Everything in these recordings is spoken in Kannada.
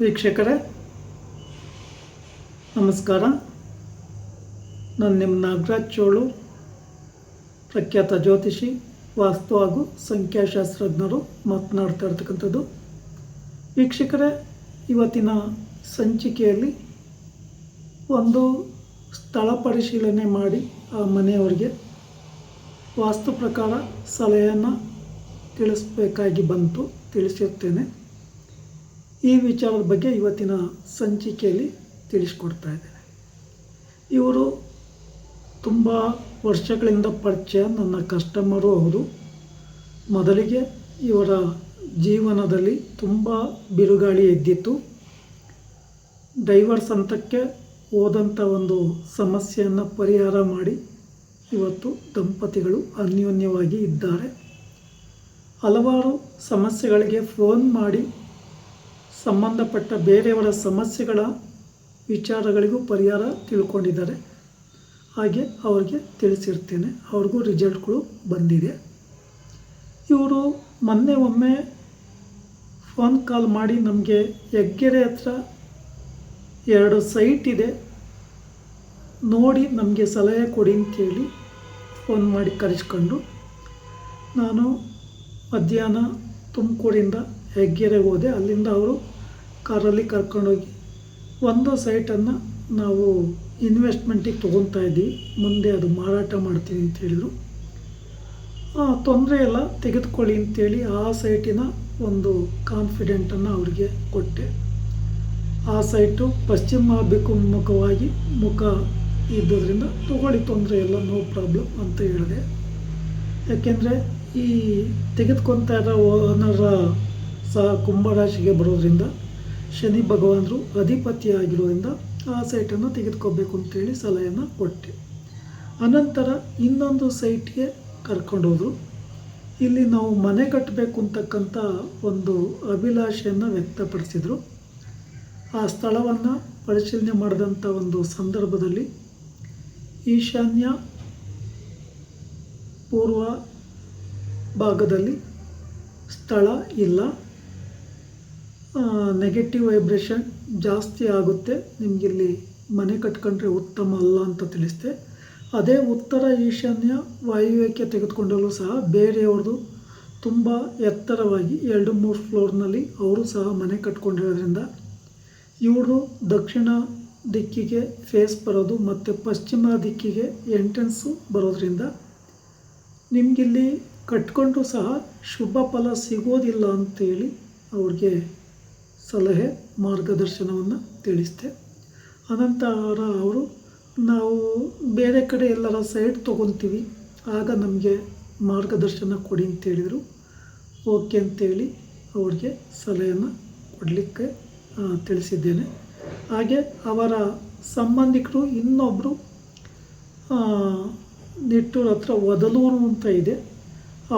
ವೀಕ್ಷಕರೇ, ನಮಸ್ಕಾರ. ನಾನು ನಿಮ್ಮ ನಾಗರಾಜ್ ಚೋಳು, ಪ್ರಖ್ಯಾತ ಜ್ಯೋತಿಷಿ, ವಾಸ್ತು ಹಾಗೂ ಸಂಖ್ಯಾಶಾಸ್ತ್ರಜ್ಞರು ಮಾತನಾಡ್ತಾ ಇರ್ತಕ್ಕಂಥದ್ದು. ವೀಕ್ಷಕರೇ, ಇವತ್ತಿನ ಸಂಚಿಕೆಯಲ್ಲಿ ಒಂದು ಸ್ಥಳ ಪರಿಶೀಲನೆ ಮಾಡಿ ಆ ಮನೆಯವರಿಗೆ ವಾಸ್ತು ಪ್ರಕಾರ ಸಲಹೆಯನ್ನು ತಿಳಿಸ್ಬೇಕಾಗಿ ಬಂತು, ತಿಳಿಸಿರ್ತೇನೆ. ಈ ವಿಚಾರದ ಬಗ್ಗೆ ಇವತ್ತಿನ ಸಂಚಿಕೆಯಲ್ಲಿ ತಿಳಿಸ್ಕೊಡ್ತಾ ಇದ್ದೇನೆ. ಇವರು ತುಂಬ ವರ್ಷಗಳಿಂದ ಪರಿಚಯ ನನ್ನ ಕಸ್ಟಮರು ಹೌದು ಮೊದಲಿಗೆ ಇವರ ಜೀವನದಲ್ಲಿ ತುಂಬ ಬಿರುಗಾಳಿ ಎದ್ದಿತ್ತು. ಡೈವರ್ಸ್ ಹಂತಕ್ಕೆ ಹೋದಂಥ ಒಂದು ಸಮಸ್ಯೆಯನ್ನು ಪರಿಹಾರ ಮಾಡಿ ಇವತ್ತು ದಂಪತಿಗಳು ಅನ್ಯೋನ್ಯವಾಗಿ ಇದ್ದಾರೆ. ಹಲವಾರು ಸಮಸ್ಯೆಗಳಿಗೆ ಫೋನ್ ಮಾಡಿ ಸಂಬಂಧಪಟ್ಟ ಬೇರೆಯವರ ಸಮಸ್ಯೆಗಳ ವಿಚಾರಗಳಿಗೂ ಪರಿಹಾರ ತಿಳ್ಕೊಂಡಿದ್ದಾರೆ. ಹಾಗೆ ಅವ್ರಿಗೆ ತಿಳಿಸಿರ್ತೇನೆ. ಅವ್ರಿಗೂ ರಿಸಲ್ಟ್ಗಳು ಬಂದಿದೆ. ಇವರು ಮೊನ್ನೆ ಒಮ್ಮೆ ಫೋನ್ ಕಾಲ್ ಮಾಡಿ ನಮಗೆ ಹೆಗ್ಗೆರೆ ಹತ್ರ ಎರಡು ಸೈಟ್ ಇದೆ. ನೋಡಿ ನಮಗೆ ಸಲಹೆ ಕೊಡಿ ಅಂತೇಳಿ ಫೋನ್ ಮಾಡಿ ಕರೆಸ್ಕೊಂಡು ನಾನು ಮಧ್ಯಾಹ್ನ ತುಮಕೂರಿಂದ ಹೆಗ್ಗೆರೆಗೆ ಹೋದೆ ಅಲ್ಲಿಂದ ಅವರು ಕಾರಲ್ಲಿ ಕರ್ಕೊಂಡೋಗಿ. ಒಂದು ಸೈಟನ್ನು ನಾವು ಇನ್ವೆಸ್ಟ್ಮೆಂಟಿಗೆ ತೊಗೊತಾ ಇದ್ದೀವಿ. ಮುಂದೆ ಅದು ಮಾರಾಟ ಮಾಡ್ತೀವಿ ಅಂತ ಹೇಳಿದರು. ತೊಂದರೆ ಇಲ್ಲ, ತೆಗೆದುಕೊಳ್ಳಿ ಅಂತೇಳಿ ಆ ಸೈಟಿನ ಒಂದು ಕಾನ್ಫಿಡೆಂಟನ್ನು ಅವರಿಗೆ ಕೊಟ್ಟೆ. ಆ ಸೈಟು ಪಶ್ಚಿಮ ಮುಖವಾಗಿ ಮುಖ ಇದ್ದದ್ರಿಂದ ತೊಗೊಳ್ಳಿ, ತೊಂದರೆ ಇಲ್ಲ, ನೋ ಪ್ರಾಬ್ಲಮ್ ಅಂತ ಹೇಳಿದೆ. ಯಾಕೆಂದರೆ ಈ ತೆಗೆದುಕೊತಾ ಇರೋ ಓನರ ಸಹ ಕುಂಭರಾಶಿಗೆ ಬರೋದ್ರಿಂದ ಶನಿ ಭಗವಾನರು ಅಧಿಪತಿ ಆಗಿರೋದ್ರಿಂದ ಆ ಸೈಟನ್ನು ತೆಗೆದುಕೋಬೇಕು ಅಂತೇಳಿ ಸಲಹೆಯನ್ನು ಕೊಟ್ಟೆ. ಅನಂತರ ಇನ್ನೊಂದು ಸೈಟ್ಗೆ ಕರ್ಕೊಂಡೋದ್ರು ಇಲ್ಲಿ ನಾವು ಮನೆ ಕಟ್ಟಬೇಕು ಅಂತಕ್ಕಂಥ ಒಂದು ಅಭಿಲಾಷೆಯನ್ನು ವ್ಯಕ್ತಪಡಿಸಿದರು. ಆ ಸ್ಥಳವನ್ನು ಪರಿಶೀಲನೆ ಮಾಡಿದಂಥ ಒಂದು ಸಂದರ್ಭದಲ್ಲಿ ಈಶಾನ್ಯ ಪೂರ್ವ ಭಾಗದಲ್ಲಿ ಸ್ಥಳ ಇಲ್ಲ. ನೆಗೆಟಿವ್ ವೈಬ್ರೇಷನ್ ಜಾಸ್ತಿ ಆಗುತ್ತೆ. ನಿಮಗಿಲ್ಲಿ ಮನೆ ಕಟ್ಕೊಂಡ್ರೆ ಉತ್ತಮ ಅಲ್ಲ ಅಂತ ತಿಳಿಸ್ದೆ. ಅದೇ ಉತ್ತರ ಈಶಾನ್ಯ ವಾಯುವ್ಯಕ್ಕೆ ತೆಗೆದುಕೊಂಡಲ್ಲೂ ಸಹ ಬೇರೆಯವ್ರದ್ದು ತುಂಬ ಎತ್ತರವಾಗಿ ಎರಡು ಮೂರು ಫ್ಲೋರ್ನಲ್ಲಿ ಅವರು ಸಹ ಮನೆ ಕಟ್ಕೊಂಡಿರೋದ್ರಿಂದ ಇವರು ದಕ್ಷಿಣ ದಿಕ್ಕಿಗೆ ಫೇಸ್ ಬರೋದು ಮತ್ತು ಪಶ್ಚಿಮ ದಿಕ್ಕಿಗೆ ಎಂಟ್ರೆನ್ಸು ಬರೋದ್ರಿಂದ ನಿಮಗಿಲ್ಲಿ ಕಟ್ಕೊಂಡು ಸಹ ಶುಭ ಫಲ ಸಿಗೋದಿಲ್ಲ ಅಂತೇಳಿ ಅವ್ರಿಗೆ ಸಲಹೆ, ಮಾರ್ಗದರ್ಶನವನ್ನು ತಿಳಿಸಿದೆ. ಅನಂತರ ಅವರು, ನಾವು ಬೇರೆ ಕಡೆ ಎಲ್ಲರ ಸೈಡ್ ತೊಗೊತೀವಿ, ಆಗ ನಮಗೆ ಮಾರ್ಗದರ್ಶನ ಕೊಡಿ ಅಂತೇಳಿದರು. ಓಕೆ ಅಂತೇಳಿ ಅವ್ರಿಗೆ ಸಲಹೆಯನ್ನು ಕೊಡಲಿಕ್ಕೆ ತಿಳಿಸಿದ್ದೇನೆ. ಹಾಗೆ ಅವರ ಸಂಬಂಧಿಕರು ಇನ್ನೊಬ್ಬರು ನಿಟ್ಟೂರು ಹತ್ರ ಒದಲೂರು ಅಂತ ಇದೆ.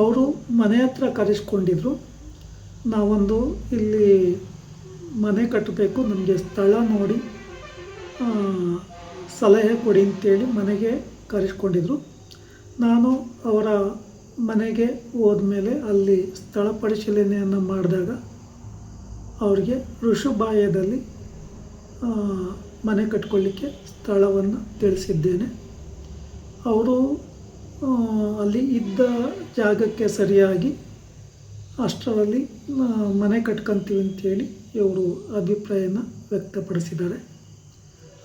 ಅವರು ಮನೆ ಹತ್ರ ಕರೆಸ್ಕೊಂಡಿದ್ರು. ನಾವೊಂದು ಇಲ್ಲಿ ಮನೆ ಕಟ್ಟಬೇಕು, ನಮಗೆ ಸ್ಥಳ ನೋಡಿ ಸಲಹೆ ಕೊಡಿ ಅಂತೇಳಿ ಮನೆಗೆ ಕರೆಸ್ಕೊಂಡಿದ್ರು. ನಾನು ಅವರ ಮನೆಗೆ ಹೋದ್ಮೇಲೆ ಅಲ್ಲಿ ಸ್ಥಳ ಪರಿಶೀಲನೆಯನ್ನು ಮಾಡಿದಾಗ ಅವರಿಗೆ ಋಷುಭಾಯದಲ್ಲಿ ಮನೆ ಕಟ್ಕೊಳ್ಳಿಕ್ಕೆ ಸ್ಥಳವನ್ನು ತಿಳಿಸಿದ್ದೇನೆ. ಅವರು ಅಲ್ಲಿ ಇದ್ದ ಜಾಗಕ್ಕೆ ಸರಿಯಾಗಿ ಅಷ್ಟರಲ್ಲಿ ಮನೆ ಕಟ್ಕೊಂತೀವಿ ಅಂತೇಳಿ ಇವರು ಅಭಿಪ್ರಾಯನ ವ್ಯಕ್ತಪಡಿಸಿದ್ದಾರೆ.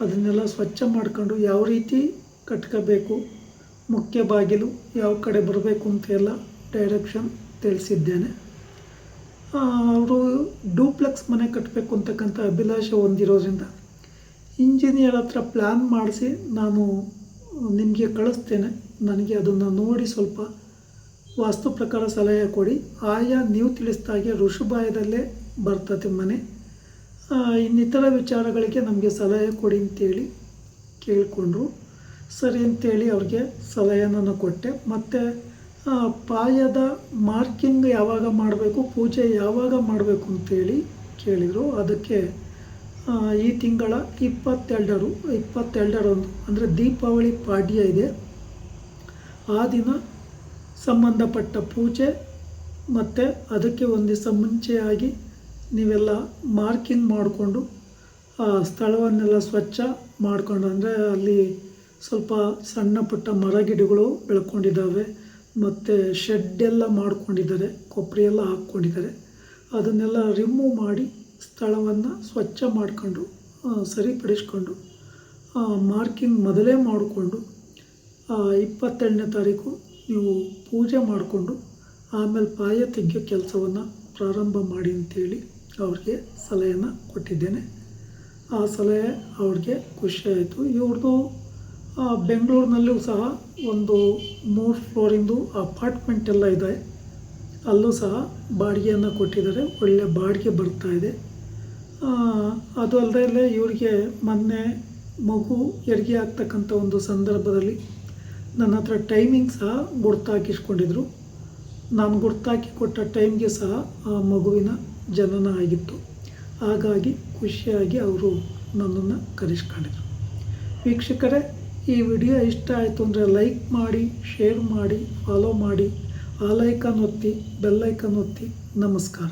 ಅದನ್ನೆಲ್ಲ ಸ್ವಚ್ಛ ಮಾಡ್ಕೊಂಡು ಯಾವ ರೀತಿ ಕಟ್ಕೋಬೇಕು, ಮುಖ್ಯ ಬಾಗಿಲು ಯಾವ ಕಡೆ ಬರಬೇಕು ಅಂತೆಲ್ಲ ಡೈರೆಕ್ಷನ್ ತಿಳಿಸಿದ್ದೇನೆ. ಅವರು ಡೂಪ್ಲೆಕ್ಸ್ ಮನೆ ಕಟ್ಟಬೇಕು ಅಂತಕ್ಕಂಥ ಅಭಿಲಾಷೆ ಹೊಂದಿರೋದ್ರಿಂದ ಇಂಜಿನಿಯರ್ ಹತ್ರ ಪ್ಲ್ಯಾನ್ ಮಾಡಿಸಿ ನಾನು ನಿಮಗೆ ಕಳಿಸ್ತೇನೆ. ನನಗೆ ಅದನ್ನು ನೋಡಿ ಸ್ವಲ್ಪ ವಾಸ್ತು ಪ್ರಕಾರ ಸಲಹೆ ಕೊಡಿ. ಆಯಾ ನೀವು ತಿಳಿಸ್ದಾಗೆ ಋಷುಭಾಯದಲ್ಲೇ ಬರ್ತದೆ ಮನೆ. ಇನ್ನಿತರ ವಿಚಾರಗಳಿಗೆ ನಮಗೆ ಸಲಹೆ ಕೊಡಿ ಅಂತೇಳಿ ಕೇಳಿಕೊಂಡ್ರು. ಸರಿ ಅಂತೇಳಿ ಅವ್ರಿಗೆ ಸಲಹೆಯನ್ನು ಕೊಟ್ಟೆ. ಮತ್ತು ಪಾಯದ ಮಾರ್ಕಿಂಗ್ ಯಾವಾಗ ಮಾಡಬೇಕು, ಪೂಜೆ ಯಾವಾಗ ಮಾಡಬೇಕು ಅಂತೇಳಿ ಕೇಳಿದರು. ಅದಕ್ಕೆ ಈ ತಿಂಗಳ ಇಪ್ಪತ್ತೆರಡರು, ಇಪ್ಪತ್ತೆರಡರಂದು, ಅಂದರೆ ದೀಪಾವಳಿ ಪಾಡ್ಯ ಇದೆ. ಆ ದಿನ ಸಂಬಂಧಪಟ್ಟ ಪೂಜೆ, ಮತ್ತು ಅದಕ್ಕೆ ಒಂದು ದಿವಸ ಮುಂಚೆಯಾಗಿ ನೀವೆಲ್ಲ ಮಾರ್ಕಿಂಗ್ ಮಾಡಿಕೊಂಡು, ಆ ಸ್ಥಳವನ್ನೆಲ್ಲ ಸ್ವಚ್ಛ ಮಾಡಿಕೊಂಡು, ಅಂದರೆ ಅಲ್ಲಿ ಸ್ವಲ್ಪ ಸಣ್ಣ ಪುಟ್ಟ ಮರ ಗಿಡಗಳು ಬೆಳ್ಕೊಂಡಿದ್ದಾವೆ, ಮತ್ತು ಶೆಡ್ ಎಲ್ಲ ಮಾಡ್ಕೊಂಡಿದ್ದಾರೆ ಕೊಬ್ಬರಿ ಎಲ್ಲ ಹಾಕ್ಕೊಂಡಿದ್ದಾರೆ. ಅದನ್ನೆಲ್ಲ ರಿಮೂವ್ ಮಾಡಿ ಸ್ಥಳವನ್ನು ಸ್ವಚ್ಛ ಮಾಡಿಕೊಂಡು ಸರಿಪಡಿಸ್ಕೊಂಡು ಮಾರ್ಕಿಂಗ್ ಮೊದಲೇ ಮಾಡಿಕೊಂಡು ಇಪ್ಪತ್ತೆರಡನೇ ತಾರೀಕು ನೀವು ಪೂಜೆ ಮಾಡಿಕೊಂಡು ಆಮೇಲೆ ಪಾಯ ತೆಗೆಯೋ ಕೆಲಸವನ್ನು ಪ್ರಾರಂಭ ಮಾಡಿ ಅಂತೇಳಿ ಅವ್ರಿಗೆ ಸಲಹೆಯನ್ನು ಕೊಟ್ಟಿದ್ದೇನೆ. ಆ ಸಲಹೆ ಅವ್ರಿಗೆ ಖುಷಿಯಾಯಿತು ಇವ್ರದ್ದು ಬೆಂಗಳೂರಿನಲ್ಲೂ ಸಹ ಒಂದು ಮೂರು ಫ್ಲೋರಿಂದು ಅಪಾರ್ಟ್ಮೆಂಟ್ ಎಲ್ಲ ಇದೆ. ಅಲ್ಲೂ ಸಹ ಬಾಡಿಗೆಯನ್ನು ಕೊಟ್ಟಿದ್ದಾರೆ. ಒಳ್ಳೆಯ ಬಾಡಿಗೆ ಬರ್ತಾ ಇದೆ. ಅದು ಅಲ್ಲದೆ ಇವರಿಗೆ ಮೊನ್ನೆ ಮಗು ಹೆರಿಗೆ ಆಗ್ತಕ್ಕಂಥ ಒಂದು ಸಂದರ್ಭದಲ್ಲಿ ನನ್ನ ಹತ್ರ ಟೈಮಿಂಗ್ ಸಹ ಗುರ್ತಾಕಿಸ್ಕೊಂಡಿದ್ರು ನಾನು ಗುರ್ತಾಕಿ ಕೊಟ್ಟ ಟೈಮ್ಗೆ ಸಹ ಆ ಮಗುವಿನ ಜನನ ಆಗಿತ್ತು. ಹಾಗಾಗಿ ಖುಷಿಯಾಗಿ ಅವರು ನನ್ನನ್ನು ಕರೆಸ್ಕೊಂಡಿದ್ರು. ವೀಕ್ಷಕರೇ, ಈ ವಿಡಿಯೋ ಇಷ್ಟ ಆಯಿತು ಅಂದರೆ ಲೈಕ್ ಮಾಡಿ ಶೇರ್ ಮಾಡಿ ಫಾಲೋ ಮಾಡಿ, ಆ ಲೈಕನ್ ಒತ್ತಿ ಬೆಲ್ಲೈಕನ್ ಒತ್ತಿ ನಮಸ್ಕಾರ.